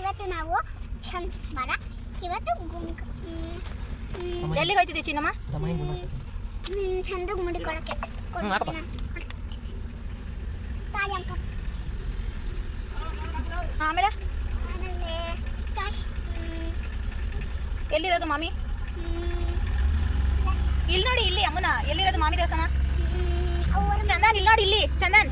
ಇವತ್ತು ನಾವು ಶನಿವಾರ ಇವತ್ತು ಗುಂಗ್ ಎಲ್ಲಿಗೆ ಹೋಯ್ತಿದ್ದೀವಿ ಚಿನ್ನಮ್ಮ? ಚಂದ್ರಿಗೆ ಮುಡಿ ಕೊಡಕ್ಕೆ ಹ್ಮ್, ಹಾಕಪ್ಪ. ತಾಳಿ ಅಂಕ ಆಮೇಲೆ? ಎಲ್ಲಿರೋದು ಮಾಮಿ? ಇಲ್ಲಿ ನೋಡಿ ಇಲ್ಲಿ ಅಮ್ಮನ. ಎಲ್ಲಿರೋದು ಮಾಮಿ ದೇವಸ್ಥಾನ? ಚಂದನ್ ಇಲ್ಲಿ ನೋಡಿ ಇಲ್ಲಿ. ಚಂದನ್.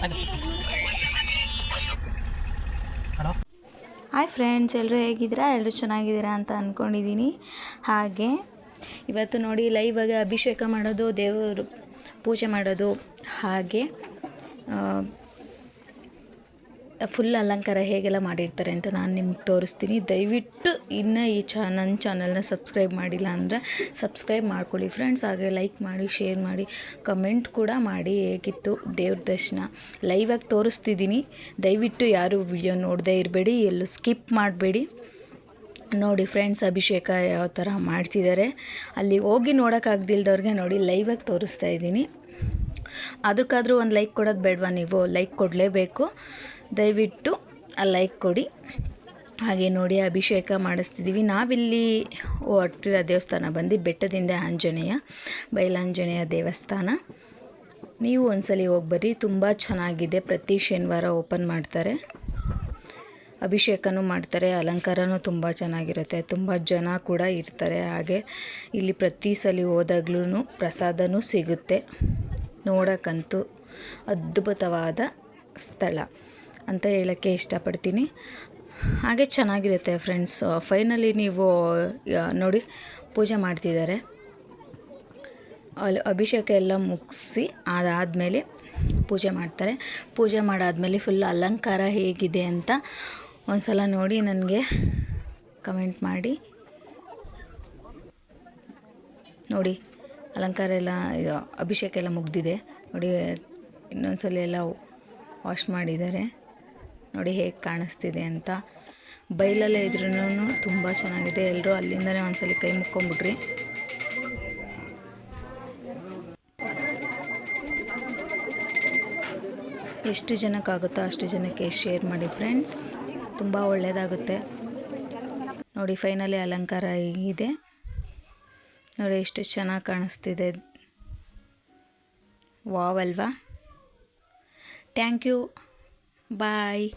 ಹಲೋ ಹಾಯ್ ಫ್ರೆಂಡ್ಸ್ ಎಲ್ಲರೂ ಹೇಗಿದ್ದೀರಾ? ಎಲ್ಲರೂ ಚೆನ್ನಾಗಿದ್ದೀರಾ ಅಂತ ಅಂದ್ಕೊಂಡಿದ್ದೀನಿ ಹಾಗೆ, ಇವತ್ತು ನೋಡಿ ಲೈವಾಗಿ ಅಭಿಷೇಕ ಮಾಡೋದು, ದೇವರು ಪೂಜೆ ಮಾಡೋದು. ಹಾಗೆ ಫುಲ್ ಅಲಂಕಾರ ಹೇಗೆಲ್ಲ ಮಾಡಿರ್ತಾರೆ ಅಂತ ನಾನು ನಿಮ್ಗೆ ತೋರಿಸ್ತೀನಿ. ದಯವಿಟ್ಟು ಇನ್ನು ಈ ಚಾ ನನ್ನ ಚಾನಲ್ನ ಸಬ್ಸ್ಕ್ರೈಬ್ ಮಾಡಿಲ್ಲ ಅಂದರೆ ಸಬ್ಸ್ಕ್ರೈಬ್ ಮಾಡ್ಕೊಳ್ಳಿ. ಫ್ರೆಂಡ್ಸ್ ಹಾಗೆ ಲೈಕ್ ಮಾಡಿ ಶೇರ್ ಮಾಡಿ ಕಮೆಂಟ್ ಕೂಡ ಮಾಡಿ. ಹೇಗಿತ್ತು ದೇವ್ರ ದರ್ಶನ? ಲೈವಾಗಿ ತೋರಿಸ್ತಿದ್ದೀನಿ. ದಯವಿಟ್ಟು ಯಾರು ವಿಡಿಯೋ ನೋಡದೇ ಇರಬೇಡಿ, ಎಲ್ಲೂ ಸ್ಕಿಪ್ ಮಾಡಬೇಡಿ. ನೋಡಿ ಫ್ರೆಂಡ್ಸ್ ಅಭಿಷೇಕ ಯಾವ ಥರ ಮಾಡ್ತಿದ್ದಾರೆ. ಅಲ್ಲಿ ಹೋಗಿ ನೋಡೋಕ್ಕಾಗ್ದಿಲ್ದವ್ರಿಗೆ ನೋಡಿ ಲೈವಾಗಿ ತೋರಿಸ್ತಾ ಇದ್ದೀನಿ. ಅದಕ್ಕಾದರೂ ಒಂದು ಲೈಕ್ ಕೊಡೋದು ಬೇಡವಾ ನೀವು? ಲೈಕ್ ಕೊಡಲೇಬೇಕು. ದಯವಿಟ್ಟು ಲೈಕ್ ಕೊಡಿ. ಹಾಗೆ ನೋಡಿ ಅಭಿಷೇಕ ಮಾಡಿಸ್ತಿದ್ದೀವಿ ನಾವಿಲ್ಲಿ ಹೊರಟಿರೋ ದೇವಸ್ಥಾನ ಬಂದು ಬೆಟ್ಟದಿಂದ ಆಂಜನೇಯ ಬಯಲಾಂಜನೇಯ ದೇವಸ್ಥಾನ. ನೀವು ಒಂದ್ಸಲಿ ಹೋಗಿ ಬರ್ರಿ. ತುಂಬ ಚೆನ್ನಾಗಿದೆ. ಪ್ರತಿ ಶನಿವಾರ ಓಪನ್ ಮಾಡ್ತಾರೆ. ಅಭಿಷೇಕನೂ ಮಾಡ್ತಾರೆ. ಅಲಂಕಾರನೂ ತುಂಬ ಚೆನ್ನಾಗಿರುತ್ತೆ. ತುಂಬ ಜನ ಕೂಡ ಇರ್ತಾರೆ. ಹಾಗೆ ಇಲ್ಲಿ ಪ್ರತಿ ಸಲ ಹೋದಾಗ್ಲೂ ಪ್ರಸಾದನೂ ಸಿಗುತ್ತೆ. ನೋಡೋಕ್ಕಂತೂ ಅದ್ಭುತವಾದ ಸ್ಥಳ. ಅಂತ ಹೇಳೋಕ್ಕೆ ಇಷ್ಟಪಡ್ತೀನಿ. ಹಾಗೆ ಚೆನ್ನಾಗಿರುತ್ತೆ ಫ್ರೆಂಡ್ಸ್. ಫೈನಲಿ ನೀವು ನೋಡಿ, ಪೂಜೆ ಮಾಡ್ತಿದ್ದಾರೆ. ಅಲ್ಲಿ ಅಭಿಷೇಕ ಎಲ್ಲ ಮುಗಿಸಿ ಅದಾದಮೇಲೆ ಪೂಜೆ ಮಾಡ್ತಾರೆ. ಪೂಜೆ ಮಾಡಾದಮೇಲೆ ಫುಲ್ ಅಲಂಕಾರ ಹೇಗಿದೆ ಅಂತ ಒಂದು ಸಲ ನೋಡಿ ನನಗೆ ಕಮೆಂಟ್ ಮಾಡಿ. ನೋಡಿ, ಅಲಂಕಾರ ಎಲ್ಲ, ಇದು ಅಭಿಷೇಕ ಎಲ್ಲ ಮುಗ್ದಿದೆ. ನೋಡಿ ಇನ್ನೊಂದು ಸಲ ಎಲ್ಲ ವಾಶ್ ಮಾಡಿದ್ದಾರೆ. ನೋಡಿ ಹೇಗೆ ಕಾಣಿಸ್ತಿದೆ ಅಂತ. ಬೈಲಲ್ಲೇ ಇದ್ರೂ ತುಂಬ ಚೆನ್ನಾಗಿದೆ. ಎಲ್ಲರೂ ಅಲ್ಲಿಂದಲೇ ಒಂದ್ಸಲ ಕೈ ಮುಕ್ಕೊಂಬಿಟ್ರಿ ಎಷ್ಟು ಜನಕ್ಕಾಗುತ್ತೋ ಅಷ್ಟು ಜನಕ್ಕೆ ಶೇರ್ ಮಾಡಿ ಫ್ರೆಂಡ್ಸ್. ತುಂಬ ಒಳ್ಳೆಯದಾಗುತ್ತೆ ನೋಡಿ ಫೈನಲಿ ಅಲಂಕಾರ ಹೀಗಿದೆ ನೋಡಿ ಎಷ್ಟು ಚೆನ್ನಾಗಿ ಕಾಣಿಸ್ತಿದೆ. ವಾವ್ ಅಲ್ವಾ. Thank you. Bye.